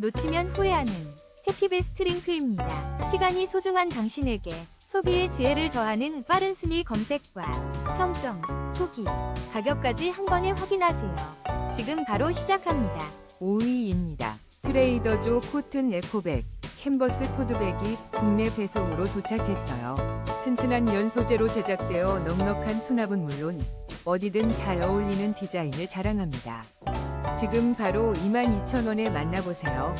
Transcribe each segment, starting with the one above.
놓치면 후회하는 해피베스트 링크입니다. 시간이 소중한 당신에게 소비의 지혜를 더하는 빠른 순위 검색과 평점, 후기, 가격까지 한 번에 확인하세요. 지금 바로 시작합니다. 5위입니다. 트레이더조 코튼 에코백 캔버스 토드백이 국내 배송으로 도착했어요. 튼튼한 연 소재로 제작되어 넉넉한 수납은 물론 어디든 잘 어울리는 디자인을 자랑합니다. 지금 바로 22,000원에 만나보세요.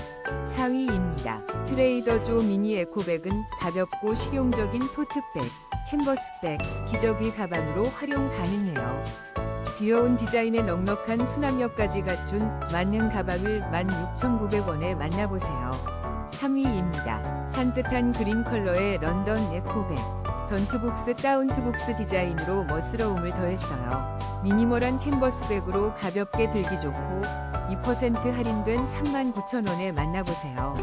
4위입니다. 트레이더조 미니 에코백은 가볍고 실용적인 토트백, 캔버스백, 기저귀 가방으로 활용 가능해요. 귀여운 디자인의 넉넉한 수납력까지 갖춘 맞는 가방을 16,900원에 만나보세요. 3위입니다. 산뜻한 그린 컬러의 런던 에코백. 던트북스 다운트북스 디자인으로 멋스러움을 더했어요. 미니멀한 캔버스백으로 가볍게 들기 좋고 2% 할인된 39,000원에 만나보세요.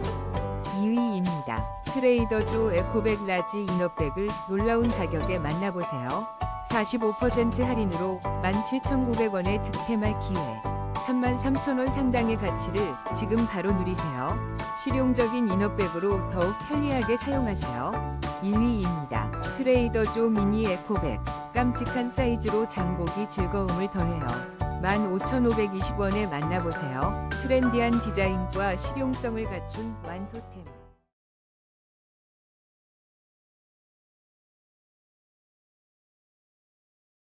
2위입니다. 트레이더조 에코백 라지 이너백을 놀라운 가격에 만나보세요. 45% 할인으로 17,900원에 득템할 기회. 33,000원 상당의 가치를 지금 바로 누리세요. 실용적인 이너백으로 더욱 편리하게 사용하세요. 1위입니다. 트레이더조 미니 에코백. 깜찍한 사이즈로 장보기 즐거움을 더해요. 15,520원에 만나보세요. 트렌디한 디자인과 실용성을 갖춘 완소템.